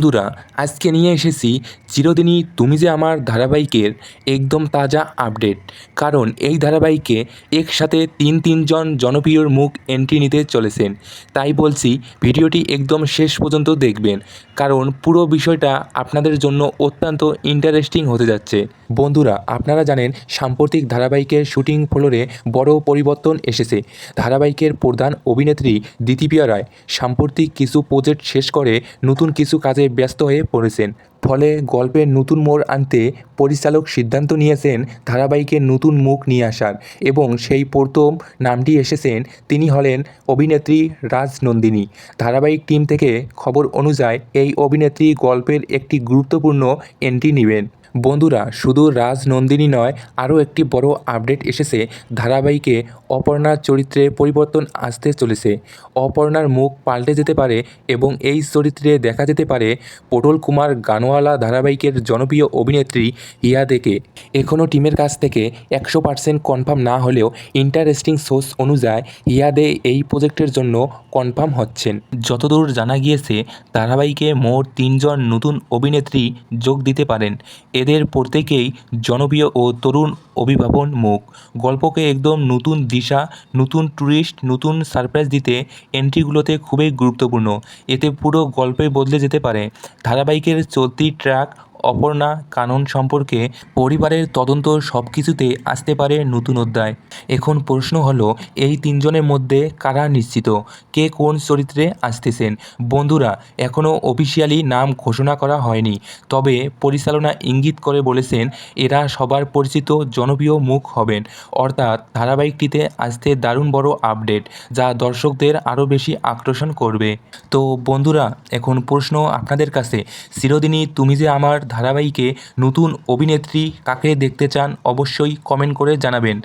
বন্ধুরা, আজকে নিয়ে এসেছি চিরদিনই তুমি যে আমার ধারাবাহিকের একদম তাজা আপডেট। কারণ এই ধারাবাহিকে একসাথে তিন তিনজন জনপ্রিয়র মুখ এন্ট্রি নিতে চলেছেন। তাই বলছি, ভিডিওটি একদম শেষ পর্যন্ত দেখবেন। কারণ পুরো বিষয়টা আপনাদের জন্য অত্যন্ত ইন্টারেস্টিং হতে যাচ্ছে। বন্ধুরা, আপনারা জানেন সাম্প্রতিক ধারাবাহিকের শুটিং ফ্লোরে বড় পরিবর্তন এসেছে। ধারাবাহিকের প্রধান অভিনেত্রী দিতিপিয়া রায় সাম্প্রতিক কিছু প্রজেক্ট শেষ করে নতুন কিছু কাজে ব্যস্ত হয়ে পড়েছেন। ফলে গল্পের নতুন মোড় আনতে পরিচালক সিদ্ধান্ত নিয়েছেন ধারাবাহিকের নতুন মুখ নিয়ে আসার এবং সেই প্রথম নামটি এসেছেন তিনি হলেন অভিনেত্রী রাজ নন্দিনী। ধারাবাহিক টিম থেকে খবর অনুযায়ী এই অভিনেত্রী গল্পের একটি গুরুত্বপূর্ণ এন্ট্রি নেবেন। বন্ধুরা, শুধু রাজনন্দিনী নয়, আরও একটি বড় আপডেট এসেছে। ধারাবাহিকে অপর্ণার চরিত্রে পরিবর্তন আসতে চলেছে। অপর্ণার মুখ পাল্টে যেতে পারে এবং এই চরিত্রে দেখা যেতে পারে পটল কুমার গানওয়ালা ধারাবাহিকের জনপ্রিয় অভিনেত্রী ইয়াদেকে এখনও টিমের কাছ থেকে একশো পার্সেন্ট কনফার্ম না হলেও ইন্টারেস্টিং সোর্স অনুযায়ী ইয়াদে এই প্রজেক্টের জন্য কনফার্ম হচ্ছেন। যতদূর জানা গিয়েছে, ধারাবাহিকে মোট তিনজন নতুন অভিনেত্রী যোগ দিতে পারেন। এদের প্রত্যেকেই জনপ্রিয় ও তরুণ অভিভাবন মুখ। গল্পকে একদম নতুন দিশা, নতুন ট্যুরিস্ট নতুন সারপ্রাইজ দিতে এন্ট্রিগুলোতে খুবই গুরুত্বপূর্ণ। এতে পুরো গল্পই বদলে যেতে পারে। ধারাবাহিকের চলতি ট্র্যাক অপর্ণা কানন সম্পর্কে পরিবারের তদন্ত সব কিছুতে আসতে পারে নতুন অধ্যায়। এখন প্রশ্ন হলো, এই তিনজনের মধ্যে কারা নিশ্চিত? কে কোন চরিত্রে আসতেছেন? বন্ধুরা এখনও অফিসিয়ালি নাম ঘোষণা করা হয়নি, তবে পরিচালনা ইঙ্গিত করে বলেছেন, এরা সবার পরিচিত জনপ্রিয় মুখ হবেন। অর্থাৎ ধারাবাহিকটিতে আসতে দারুণ বড় আপডেট, যা দর্শকদের আরও বেশি আকর্ষণ করবে। তো বন্ধুরা, এখন প্রশ্ন আপনাদের কাছে। চিরদিনই তুমি যে আমার ধারাবাহিকে নতুন অভিনেত্রী কাকে দেখতে চান অবশ্যই কমেন্ট করে জানাবেন।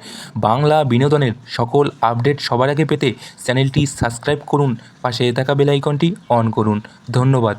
বাংলা বিনোদনের সকল আপডেট সবার আগে পেতে চ্যানেলটি সাবস্ক্রাইব করুন, পাশে থাকা বেল আইকনটি অন করুন। ধন্যবাদ।